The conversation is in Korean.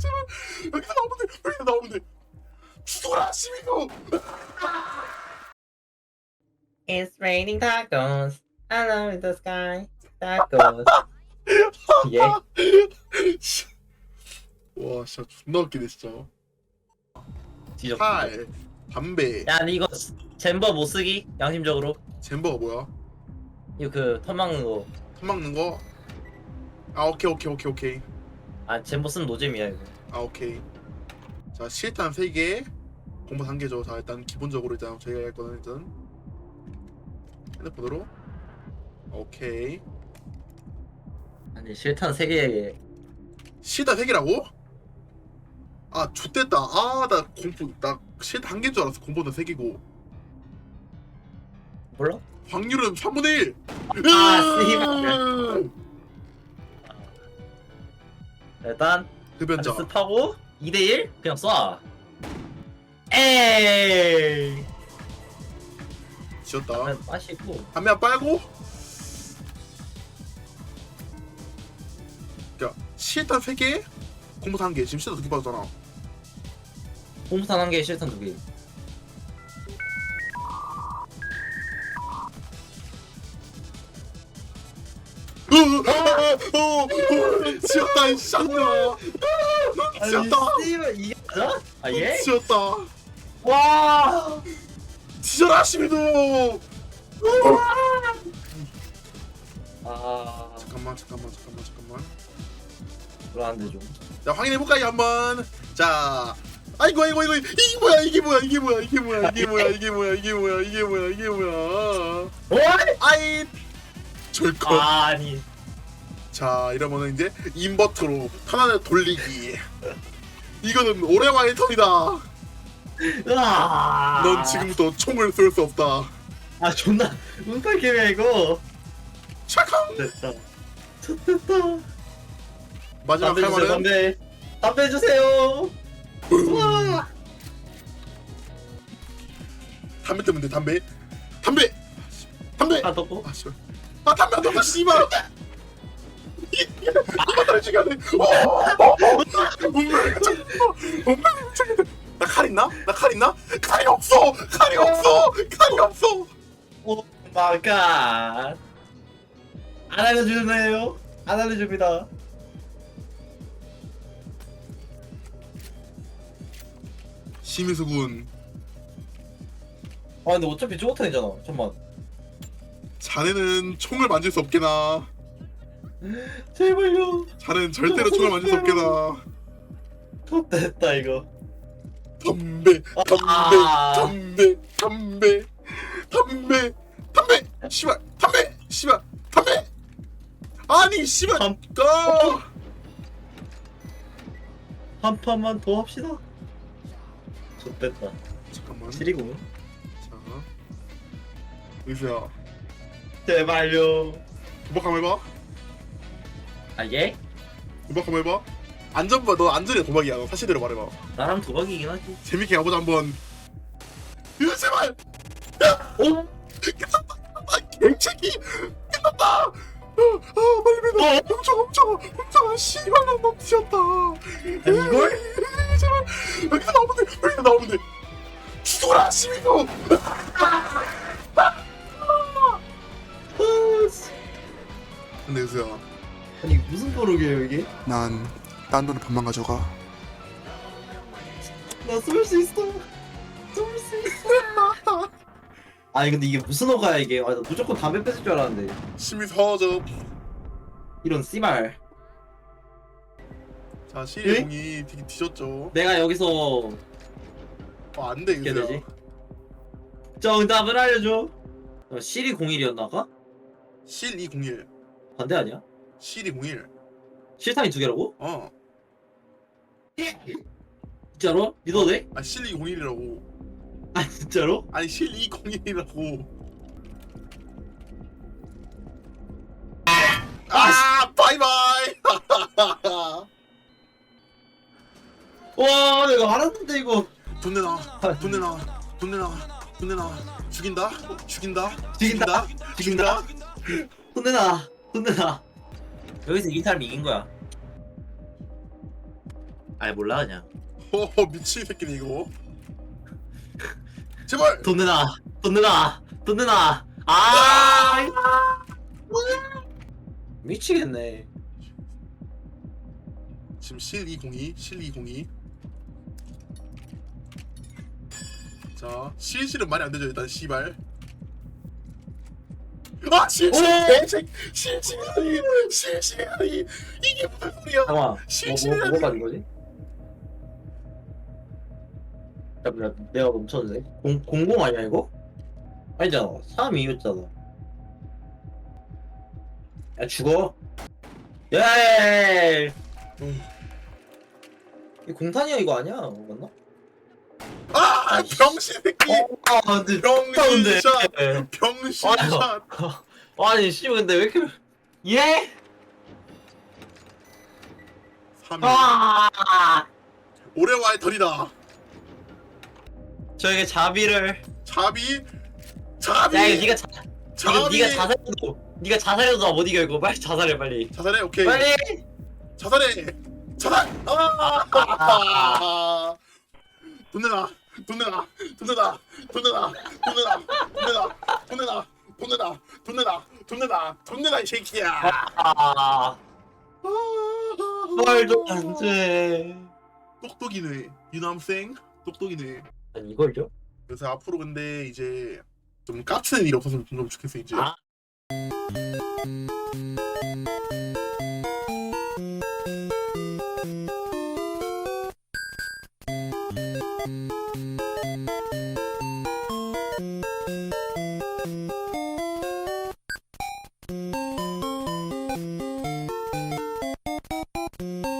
제발 여기서 나오면 돼 여기서 나오면 돼 죽어라 시민도 It's raining tacos. I love the sky. Tacos. 예. 와 진짜 존나 웃기네 진짜 뒤졌. 팔 담배 야, 근데 이거 젠버 못 쓰기? 양심적으로. 잼버가 뭐야 이거 그 턴막는 거. 턴 막는 거? 아 오케이 오케이 오케이 오케이 아, 쓰면 노잼이야 이거. 아 오케이. 자 실탄 3개. 공부 단계죠. 자 일단 기본적으로 일단 저희가 할 거는 일단 핸드폰으로. 오케이. 아니 실탄 3개. 실탄 3개라고? 아 X됐다. 아나 공부 나 실탄 한 개인 줄 알았어. 공부는 3개고. 몰라? 확률은 3분의 1 아, 씨발. 일단 흡연자 스타고 2대1 그냥 쏴. 에이. 지었다 그냥 마시고. 담배 한 빨고 야 실탄 3개 공부 1개 지금 실탄 2개 빠졌잖아 홈스탄 한 개, 실탄 두 개. 어, 지었다 이 쌍놈아 지었다 씨발 이게 맞아? 아 예? 지었다 와. 지져라 시민도 아, 잠깐만 잠깐만 잠깐만 잠깐만 불안한데 좀. 자 확인해 볼까 이 한번 자 아이고 아이고 아이고 이게 뭐야 이게 뭐야 이게 뭐야 이게 뭐야 이게 뭐야 이게 뭐야 이게 뭐야 이게 뭐야 이게 뭐야 오! 아이 절컷 아니. 자 이러면은 이제 인버터로 편안하게 돌리기 이거는 오래만의 턴이다 으아. 넌 지금부터 총을 쏠 수 없다 아 존나 운빨 게임이야 이거. 샤캉 됐다. 좋됐다. 마지막 담배 할 주세요 말은 담배. 담배 주세요. 우와. 담배 때문에 담배 담배 담배 아 덮고. 아 씨발 아 담배 안 덮어 씨발 운명이 죽여야 돼나칼 있나? 나 칼 있나? 칼이 없어 칼이 없어 칼이 없어 오 마이 갓. 안 알려주네요. 안 알려줍니다. 심희수군 아 근데 어차피 쪼탄이잖아. 잠만. 자네는 총을 만질 수 없게나 제발요. 자네는 절대로 총을 만질 수 없게나 좋됐다 이거. 담배 담배 아. 담배 담배 담배 담배 씨발 담배 씨발 담배 아니 씨발 담- 아 한 판만 더 합시다. 좋됐다. 잠깐만 자 지리고. 의수야 제발요. 도박 한번 해봐 아 예? 도박 한번 해봐. 안전바 너 안전이야 도박이야. 너 사실대로 말해봐. 나랑 도박이긴 하지. 재밌게 가보자 한번. 으 제발! 오? 끝났다 아 개새끼 끝났다! 아, 아 빨리 맨날 훔쳐 훔쳐 훔쳐. 씨발 놈 튀었다. 아니, 이걸? 제발. 여기서 나오면 돼. 여기서 나오면 돼. 죽어라 시민도! 아, 씨. 근데 유수야 아니 무슨 도록이에요 이게? 난 딴 돈을 반만 가져가 나 쏠 수 있어. 쏠 수 있어. 아니 근데 이게 무슨 어가야 이게? 아, 나 무조건 담배 뺏을 줄 알았는데. 심히 서져 이런 씨발. 자 에? 시리공이 되게 뒤졌죠 내가 여기서 어, 안 돼 어떻게 유수야 되지? 정답을 알려줘. 어, 시리 01이었나가? 실 201 반대 아니야? 실201 실탄이 두 개라고? 어. 진짜로? 믿어도 돼? 아 실201이라고. 아 진짜로? 아니 실201이라고. 아 바이바이. 와 내가 알았는데 이거. 돈 내놔 돈 내놔 돈 내놔 돈 내놔 죽인다? 죽인다? 죽인다. 죽인다? 혼내놔 혼내놔 여기서 이긴 사람이 이긴 거야. 아예 몰라 그냥. 허허 미친 새끼네 이거. 제발! 돈 내놔. 돈 내놔. 돈 내놔. 아 미치겠네. 지금 실 202 실 202 자 실실은 말이 안 되죠 일단 씨발 아 개새끼 실실이 실실이 이게 무슨 소리야 잠깐만. 뭐, 실실이 뭐, 뭐가 가진 거지? 잠깐만, 내가 멈췄네. 공, 공공 아니야, 이거? 아니잖아. 3, 2였잖아. 야, 죽어. 예! 음. 이 공탄이야, 이거 아니야? 맞나? 아 병신 새끼. 아, 근데. 병신샷. 예. 병신샷. 아니, 씨, 근데 왜 이렇게. 예? 3위 아! 올해와의 덜이다. 저에게 자비를. 자비? 자비! 야 이거 니가 자, 이거 자비! 니가 자살해도 니가 자살해도 나못 이겨 이거. 빨리 자살해 빨리. 자살해? 오케이. 빨리! 자살해! 자살! 아! 돈 내놔 돈 내놔 돈 내놔 돈 내놔 돈 내놔 돈 내놔 돈 내놔 돈 내놔 돈 내놔 돈 내놔 돈 내놔 이 새끼야 아 말도 안 돼 똑똑이네 you know what I'm saying? 똑똑이네 아니, 이걸요? 그래서 앞으로 근데 이제 좀 깝치는 일이 없었으면 좀 좋겠어 이제 아. Thank you.